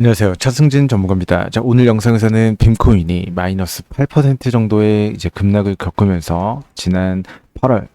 안녕하세요. 차승진 전문가입니다. 자, 오늘 영상에서는 빔코인이 마이너스 8% 정도의 이제 급락을 겪으면서 지난 8월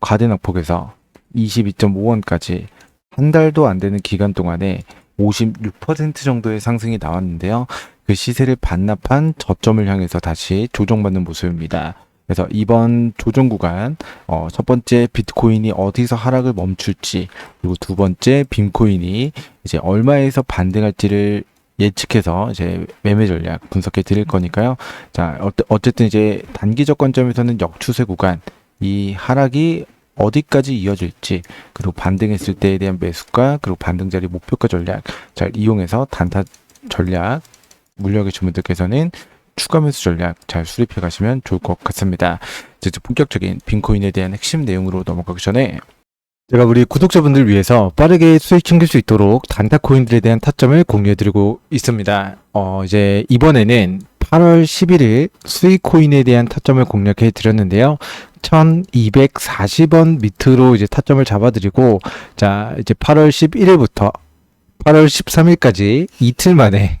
과대낙폭에서 22.5원까지 한 달도 안 되는 기간 동안에 56% 정도의 상승이 나왔는데요. 그 시세를 반납한 저점을 향해서 다시 조정받는 모습입니다. 그래서 이번 조정 구간 어, 첫 번째 비트코인이 어디서 하락을 멈출지 그리고 두 번째 빔코인이 이제 얼마에서 반등할지를 예측해서 이제 매매 전략 분석해 드릴 거니까요. 자, 어, 어쨌든 이제 단기적 관점에서는 역추세 구간 이 하락이 어디까지 이어질지 그리고 반등했을 때에 대한 매수가 그리고 반등 자리 목표가 전략 잘 이용해서 단타 전략 물려 계신 분들께서는 추가 매수 전략 잘 수립해 가시면 좋을 것 같습니다. 이제 본격적인 빈코인에 대한 핵심 내용으로 넘어가기 전에 제가 우리 구독자분들 위해서 빠르게 수익 챙길 수 있도록 단타 코인들에 대한 타점을 공유해드리고 있습니다. 어, 이제 이번에는 8월 11일 수익 코인에 대한 타점을 공략해 드렸는데요. 1240원 밑으로 이제 타점을 잡아드리고, 자, 이제 8월 11일부터 8월 13일까지 이틀 만에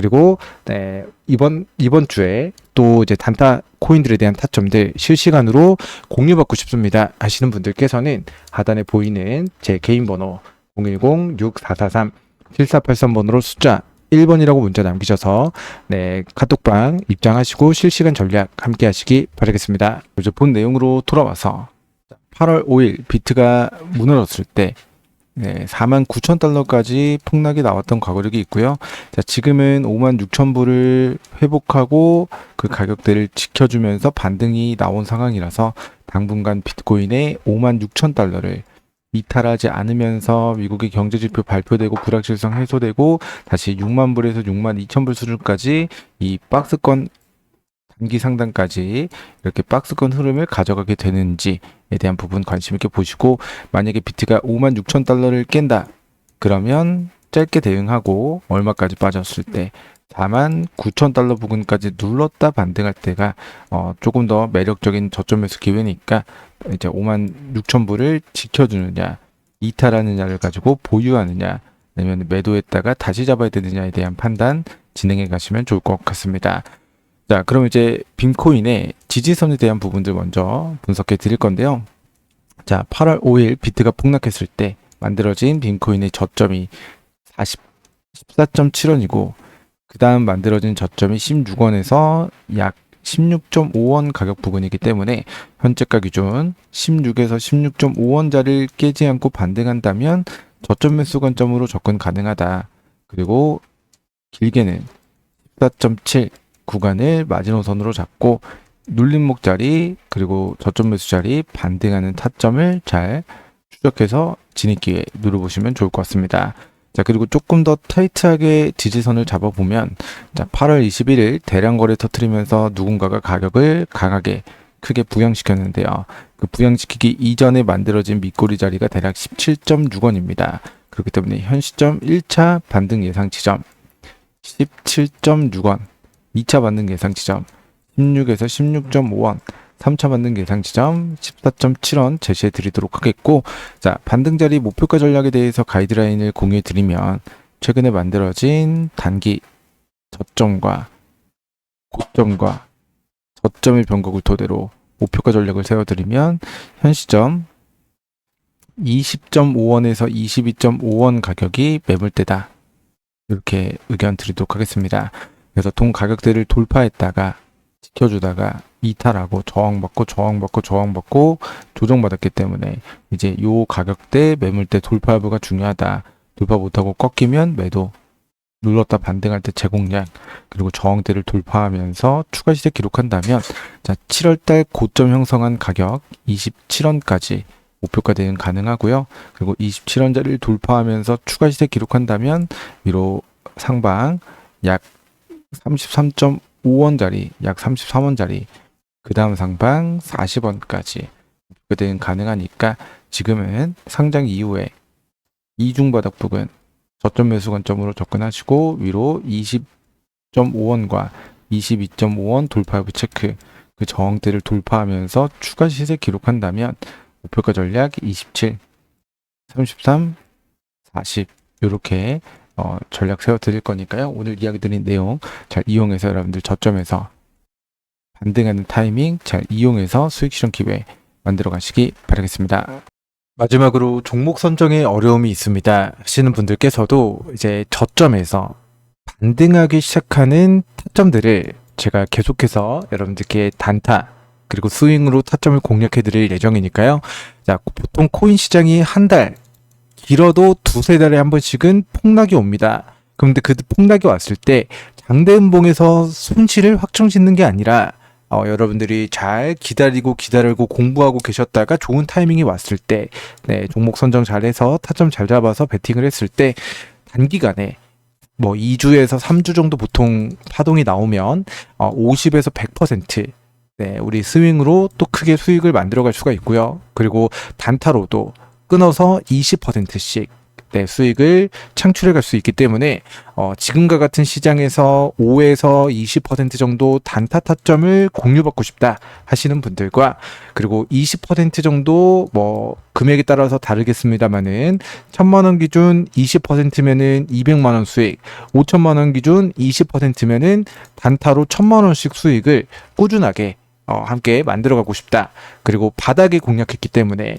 그리고 네, 이번 이번 주에 또 이제 단타 코인들에 대한 타점들 실시간으로 공유받고 싶습니다 하시는 분들께서는 하단에 보이는 제 개인 번호 010-6443-7483번으로 숫자 1번이라고 문자 남기셔서 네 카톡방 입장하시고 실시간 전략 함께 하시기 바라겠습니다. 이제 본 내용으로 돌아와서 8월 5일 비트가 무너졌을 때 네, 4만 9천 달러까지 폭락이 나왔던 과거력이 있고요. 자, 지금은 5만 6천 불을 회복하고 그 가격대를 지켜주면서 반등이 나온 상황이라서 당분간 비트코인의 5만 6천 달러를 이탈하지 않으면서 미국의 경제 지표 발표되고 불확실성 해소되고 다시 6만 불에서 6만 2천 불 수준까지 이 박스권 단기 상단까지 이렇게 박스권 흐름을 가져가게 되는지에 대한 부분 관심 있게 보시고 만약에 비트가 5만 6천 달러를 깬다 그러면 짧게 대응하고 얼마까지 빠졌을 때 4만 9천 달러 부근까지 눌렀다 반등할 때가 어, 조금 더 매력적인 저점에서 기회니까 이제 5만 6천 불을 지켜주느냐 이탈하느냐를 가지고 보유하느냐 아니면 매도했다가 다시 잡아야 되느냐에 대한 판단 진행해 가시면 좋을 것 같습니다. 자, 그럼 이제 빔코인의 지지선에 대한 부분들 먼저 분석해 드릴 건데요. 자, 8월 5일 비트가 폭락했을 때 만들어진 빔코인의 저점이 40, 14.7원이고 그 다음 만들어진 저점이 16원에서 약 16.5원 가격 부근이기 때문에 현재가 기준 16에서 16.5원짜리를 깨지 않고 반등한다면 저점 매수 관점으로 접근 가능하다. 그리고 길게는 14.7 구간을 마지노선으로 잡고 눌림목 자리 그리고 저점 매수 자리 반등하는 타점을 잘 추적해서 진입 기회 누려보시면 좋을 것 같습니다. 자 그리고 조금 더 타이트하게 지지선을 잡아보면 자 8월 21일 대량 거래 터트리면서 누군가가 가격을 강하게 크게 부양시켰는데요. 그 부양시키기 이전에 만들어진 밑꼬리 자리가 대략 17.6원입니다. 그렇기 때문에 현 시점 1차 반등 예상 지점 17.6원 2차 반등 예상 지점 16에서 16.5원 3차 반등 예상 지점 14.7원 제시해 드리도록 하겠고 자 반등 자리 목표가 전략에 대해서 가이드라인을 공유해 드리면 최근에 만들어진 단기 저점과 고점과 저점의 변곡을 토대로 목표가 전략을 세워 드리면 현 시점 20.5원에서 22.5원 가격이 매물대다. 이렇게 의견 드리도록 하겠습니다. 그래서 동 가격대를 돌파했다가 지켜주다가 이탈하고 저항받고 저항받고 저항받고 조정받았기 때문에 이제 요 가격대 매물대 돌파 여부가 중요하다. 돌파 못하고 꺾이면 매도 눌렀다 반등할 때 제공량 그리고 저항대를 돌파하면서 추가 시세 기록한다면 자 7월달 고점 형성한 가격 27원까지 목표가 대는 가능하고요. 그리고 27원짜리를 돌파하면서 추가 시세 기록한다면 위로 상방 약 33.5원짜리 약 33원짜리 그 다음 상방 40원까지 목표대는 가능하니까 지금은 상장 이후에 이중 바닥 부근 저점 매수 관점으로 접근하시고 위로 20.5원과 22.5원 돌파 여부 체크 그 저항대를 돌파하면서 추가 시세 기록한다면 목표가 전략 27, 33, 40 이렇게 어, 전략 세워 드릴 거니까요. 오늘 이야기 드린 내용 잘 이용해서 여러분들 저점에서 반등하는 타이밍 잘 이용해서 수익 실현 기회 만들어 가시기 바라겠습니다. 마지막으로 종목 선정에 어려움이 있습니다 하시는 분들께서도 이제 저점에서 반등하기 시작하는 타점들을 제가 계속해서 여러분들께 단타 그리고 스윙으로 타점을 공략해 드릴 예정이니까요. 자, 보통 코인 시장이 한 달, 길어도 두세 달에 한 번씩은 폭락이 옵니다. 그런데 그 폭락이 왔을 때 장대음봉에서 손실을 확정 짓는 게 아니라 어, 여러분들이 잘 기다리고 기다리고 공부하고 계셨다가 좋은 타이밍이 왔을 때, 네, 종목 선정 잘해서 타점 잘 잡아서 베팅을 했을 때 단기간에 뭐 2주에서 3주 정도 보통 파동이 나오면 어, 50에서 100% 네, 우리 스윙으로 또 크게 수익을 만들어 갈 수가 있고요. 그리고 단타로도 끊어서 20%씩 네, 수익을 창출해 갈 수 있기 때문에 어, 지금과 같은 시장에서 5에서 20% 정도 단타 타점을 공유받고 싶다 하시는 분들과 그리고 20% 정도 뭐 금액에 따라서 다르겠습니다만은 1000만 원 기준 20%면은 200만 원 수익, 5천만 원 기준 20%면은 단타로 1000만 원씩 수익을 꾸준하게 어, 함께 만들어 가고 싶다. 그리고 바닥에 공략했기 때문에